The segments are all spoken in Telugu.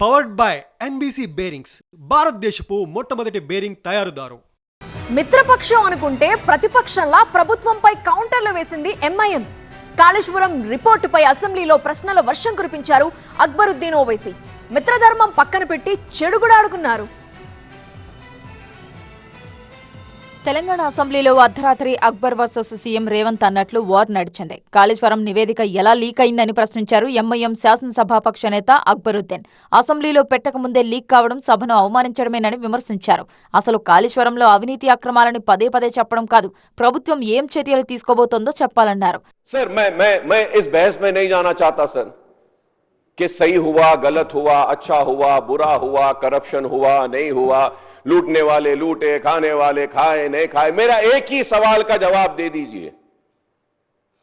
పవర్డ్ బై ఎన్బీసీ బేరింగ్స్ భారతదేశపు మొట్టమొదటి బేరింగ్ తయారుదారు. మిత్రపక్షం అనుకుంటే ప్రతిపక్షంలా ప్రభుత్వంపై కౌంటర్లు వేసింది ఎంఐఎం కాళేశ్వరం రిపోర్టుపై అసెంబ్లీలో ప్రశ్నల వర్షం కురిపించారు అక్బరుద్దీన్ ఓవైసీ. మిత్రధర్మం పక్కన పెట్టి చెడుగుడాడుకున్నారు. తెలంగాణ అసెంబ్లీలో అర్ధరాత్రి అక్బర్ వర్సెస్ సీఎం రేవంత్ అన్నట్లు వార్ నడిచింది కాళేశ్వరం నివేదిక ఎలా లీక్ అయిందని ప్రశ్నించారు ఎంఐఎం శాసనసభాపక్ష నేత అక్బరుద్దీన్ అసెంబ్లీలో పెట్టకముందే లీక్ కావడం సభను అవమానించడమేనని విమర్శించారు అసలు కాళేశ్వరంలో అవినీతి అక్రమాలని పదే పదే చెప్పడం కాదు ప్రభుత్వం ఏం చర్యలు తీసుకోబోతోందో చెప్పాలన్నారు सर मैं मैं मैं इस बहस में नहीं जाना चाहता सर कि सही हुआ गलत हुआ अच्छा हुआ बुरा हुआ करप्शन हुआ नहीं हुआ लूटने वाले, लूटे, खाने वाले, खाए, नहीं खाए। मेरा एक ही सवाल का जवाब दे दीजिए।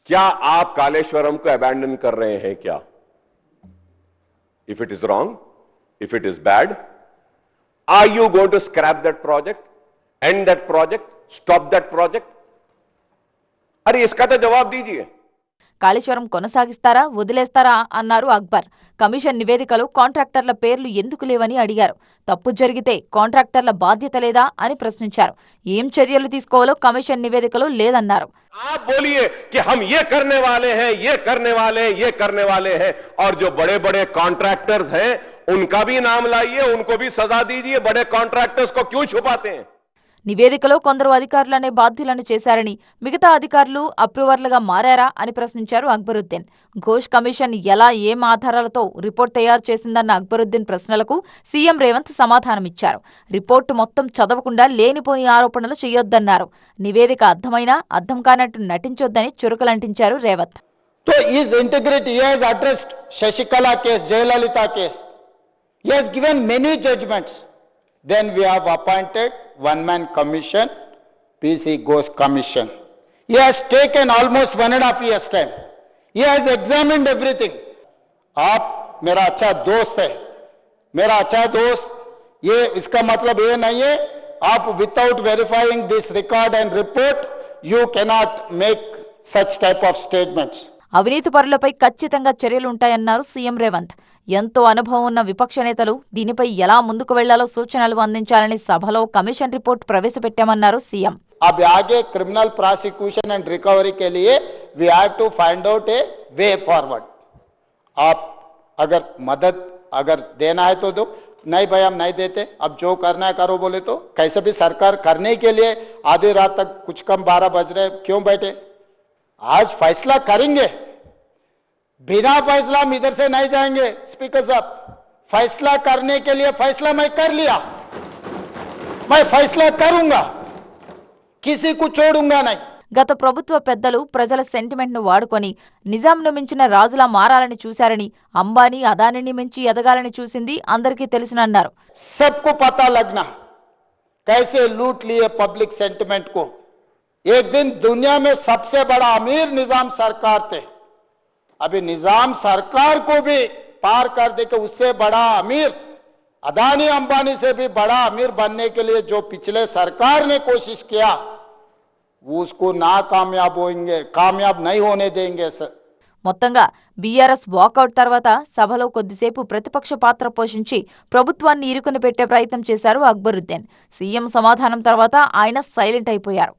क्या आप कालेश्वरम को अबैंडन कर रहे हैं क्या? If it is wrong if it is bad are you going to scrap that project and that project stop that project अरे इसका तो जवाब दीजिए। కాళేశ్వరం కొనసాగిస్తారా వదిలేస్తారా అన్నారు అక్బర్ కమిషన్ నివేదికలో కాంట్రాక్టర్ల పేర్లు ఎందుకు లేవని అడిగారు తప్పు జరిగితే కాంట్రాక్టర్ల బాధ్యత లేదా అని ప్రశ్నించారు ఏం చర్యలు తీసుకోవాలో కమిషన్ నివేదికలో లేదన్నారు आप बोलिए कि हम ये करने वाले हैं ये करने वाले हैं ये करने वाले हैं और जो बड़े बड़े कॉन्ट्रैक्टर्स हैं उनका भी नाम लाइए उनको भी सजा दीजिए बड़े कॉन्ट्रैक्टर्स को क्यों छुपाते हैं నివేదికలో కొందరు అధికారులనే బాధ్యులను చేశారని మిగతా అధికారులు అప్రూవర్లుగా మారారా అని ప్రశ్నించారు అక్బరుద్దీన్ ఘోష్ కమిషన్ ఎలా ఏం ఆధారాలతో రిపోర్ట్ తయారు చేసిందన్న అక్బరుద్దీన్ ప్రశ్నలకు సీఎం రేవంత్ సమాధానమిచ్చారు రిపోర్టు మొత్తం చదవకుండా లేనిపోని ఆరోపణలు చేయొద్దన్నారు నివేదిక అర్థమైనా అర్థం కానట్టు నటించొద్దని చురుకలంటించారు Revanth to his integrity he has addressed Shashikala case, Jayalalitha case. He has given many judgments. Then we have appointed one-man commission, PC Ghosh Commission. He has taken almost one and a half years time. He has examined everything. आप मेरा अच्छा दोस्त है मेरा अच्छा दोस्त ये इसका मतलब ये नहीं है आप without verifying this record and report you cannot make such type of statements. అవినీతి పరులపై ఖచ్చితంగా చర్యలుంటాయన్నారు సీఎం రేవంత్ ఎంతో అనుభవం ఉన్న విపక్ష నేతలు దీనిపై ఎలా ముందుకు వెళ్లాలో సూచనలు అందించాలని సభలో కమిషన్ రిపోర్ట్ ప్రవేశపెట్టామన్నారు సీఎం अब आगे क्रिमिनल प्रोसिक्यूशन एंड रिकवरी के लिए we have to find out a way forward आप अगर मदद अगर देना है तो दो नहीं भाई हम नहीं देते अब जो करना है करो बोले तो कैसे भी सरकार करने के लिए आधी रात तक कुछ कम बारह बज रहे क्यों बैठे आज फैसला करेंगे बिना फैसला हम इधर से नहीं जाएंगे स्पीकर साहब फैसला करने के लिए फैसला मैं कर लिया मैं फैसला करूंगा किसी को छोड़ूंगा नहीं గత ప్రభుత్వ పెద్దలు ప్రజల సెంటిమెంట్ను వాడుకొని నిజాంను మించిన రాజులా మారాలని చూశారని అంబానీ అదానిని మించి ఎదగాలని చూసింది అందరికీ తెలిసినన్నారు सबको पता लगना कैसे लूट लिए पब्लिक सेंटिमेंट को एक दिन दुनिया में सबसे बड़ा अमीर निजाम सरकार थे अभी निजाम सरकार को भी पार कर दे के उससे बड़ा अमीर अदानी अंबानी से भी बड़ा अमीर बनने के लिए जो पिछले सरकार ने कोशिश किया वो उसको ना कामयाब होंगे कामयाब नहीं होने देंगे सर మొత్తంగా బీఆర్ఎస్ వాకౌట్ తర్వాత సభలో కొద్దిసేపు ప్రతిపక్ష పాత్ర పోషించి ప్రభుత్వాన్ని ఇరుకుని పెట్టే ప్రయత్నం చేశారు అక్బరుద్దీన్ సీఎం సమాధానం తర్వాత ఆయన సైలెంట్ అయిపోయారు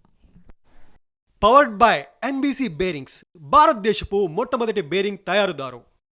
పవర్డ్ బై ఎన్బీసీ బేరింగ్స్ భారతదేశపు మొట్టమొదటి బేరింగ్ తయారుదారు.